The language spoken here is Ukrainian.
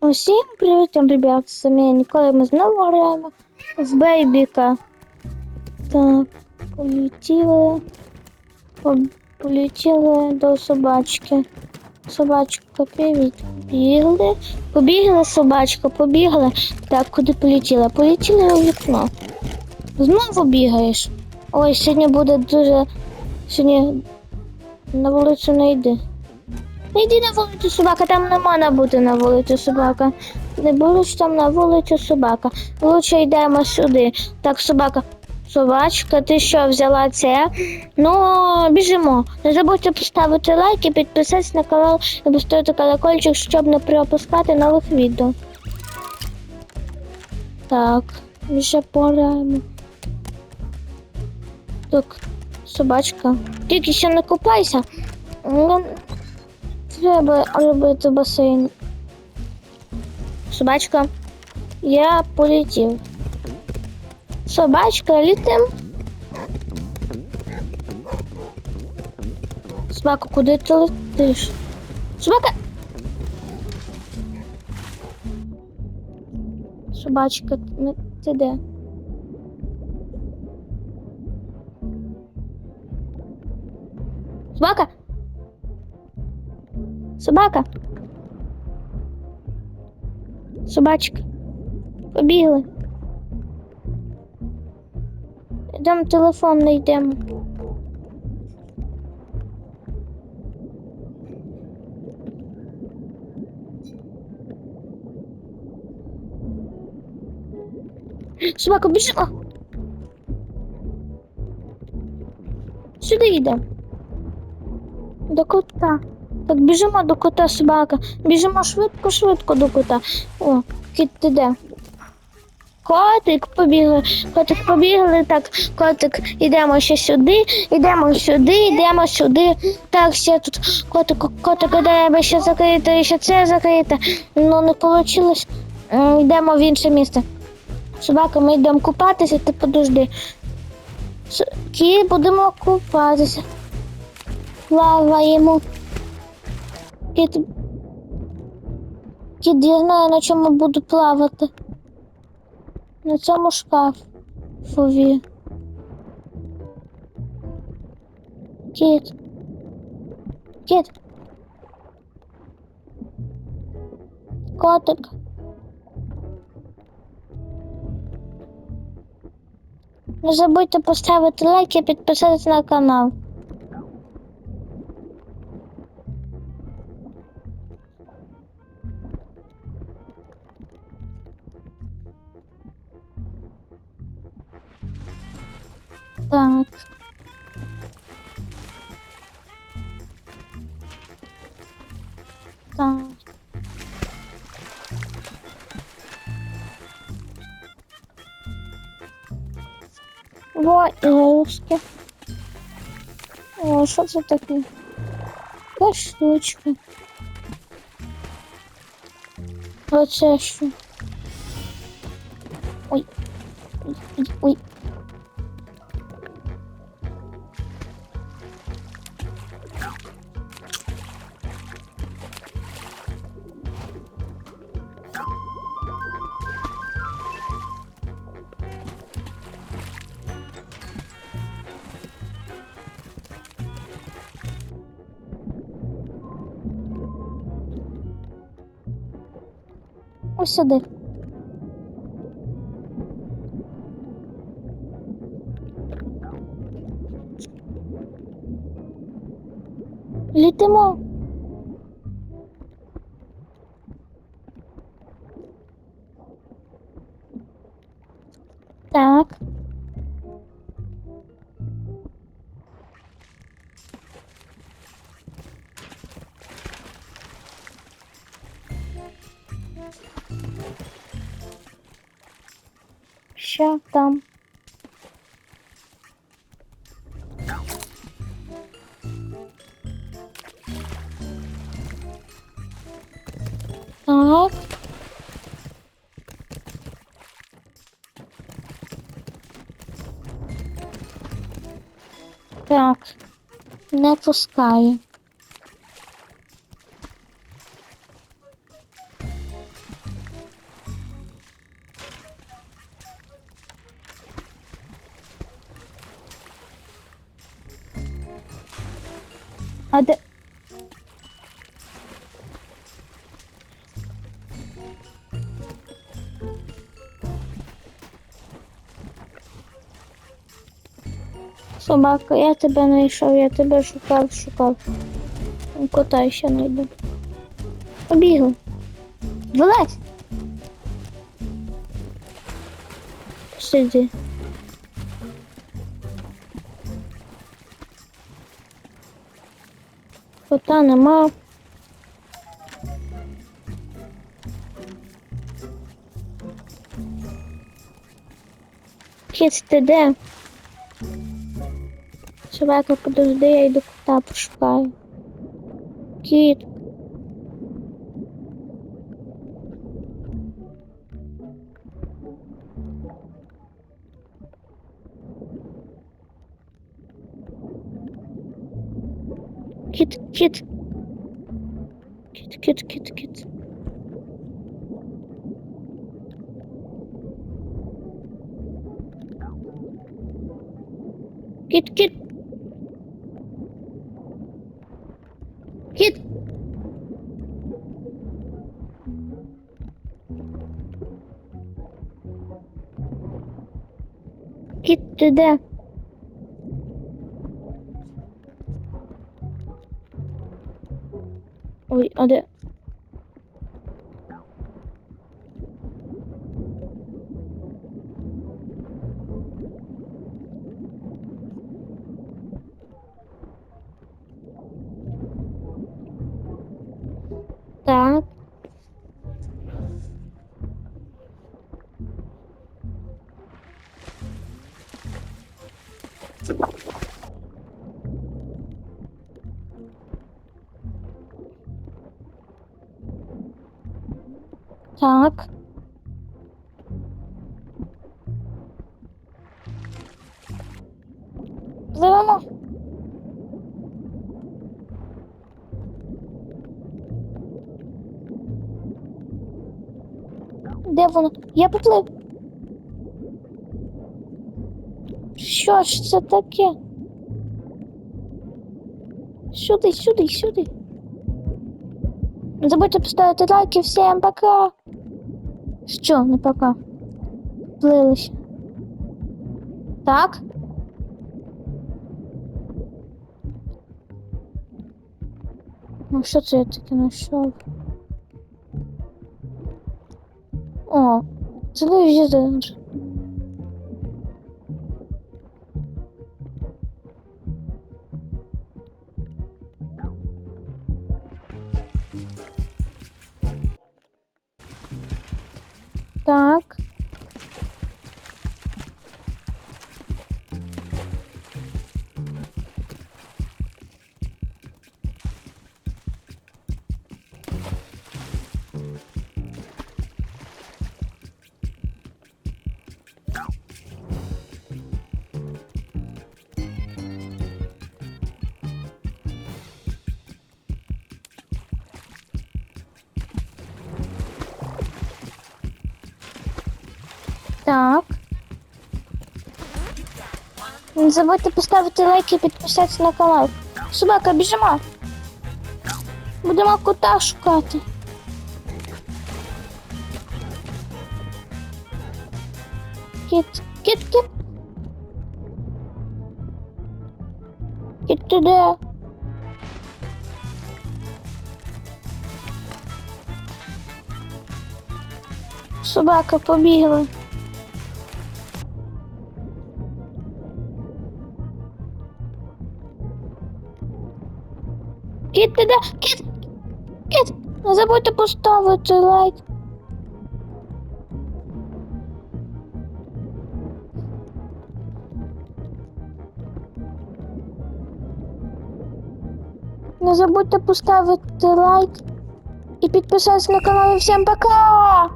Усім привіт, ребят, з Ніколи ми знову граємо в Бейбіка. Так, полетіли. Полетіли до собачки. Собачка, привіт. Побігли. Побігли, собачка, побігли. Так, куди полетіла? Полетіла у вікно. Знову бігаєш. Ой, сьогодні буде дуже. Сьогодні на вулицю не йди. Не йди на вулицю собака, там не можна бути на вулицю собака. Не будеш там на вулицю собака. Лучше йдемо сюди. Так, собака. Собачка, ти що взяла це? Ну, біжимо. Не забудьте поставити лайк і підписатися на канал і поставити колокольчик, щоб не пропускати нових відео. Так, вже пораємо. Так, собачка. Тільки ще не купайся. Треба робити басейн. Собачка. Я полетів. Собачка, літим. Собака, куди ти летиш? Собака. Собачка, ти де? Собака. Собака. Собачка. Побігли. Йдемо телефон не йдемо. Собака, біжимо. Сюди йдемо. До кота. Так, біжимо до кота, собака. Біжимо швидко-швидко до кота. О, кіт ти де? Котик побігли, котик побігли, так, котик, ідемо ще сюди, ідемо сюди, йдемо сюди. Так, ще тут котик, котик, треба ще закрити, ще це закрити. Ну не вийшло. Йдемо в інше місце. Собака, ми йдемо купатися, ти подожди. Кіт, будемо купатися. Плаваємо. Кіт. Кіт, я знаю, на чому буду плавати. На цьому шкафові. Кіт. Кіт. Котик. Не забудьте поставити лайк і підписатися на канал. Так. Так. Во, ігрушки. О, що це таке? Яка штучка. Оце що? Ось сюди. Літимо. Так. Там? Так. Так. Не пускаю. Собака, я тебе знайшов, я тебе шукав, шукав. Кота ще знайду. Побігли. Вилазь. Сиди. Кота нема. Кіт, ти де? Собака, подожди, я йду кота пошукаю. Кіт. Кіт, кіт. Кіт, кіт, кіт, кіт. Кіт, кіт. Кіт. Кіт, ти де? Ой, а Так. Пливемо. Де воно? Я поплив. Що ж це таке? Сюди, сюди, сюди. Забудьте поставити лайки. Всім пока. Що, не пока? Плилися. Так? Ну, що це я таке знайшов? О, телевізор. Так. Забудьте поставити лайк і підписатися на канал. Собака, біжимо. Будемо кота шукати. Кіт, кіт, кіт. Кіт, ти де? Собака побігла. Кіт, ти де? Кіт! Кіт! Не забудьте поставити лайк. Не забудьте поставити лайк і підписатися на канал. І Всім пока!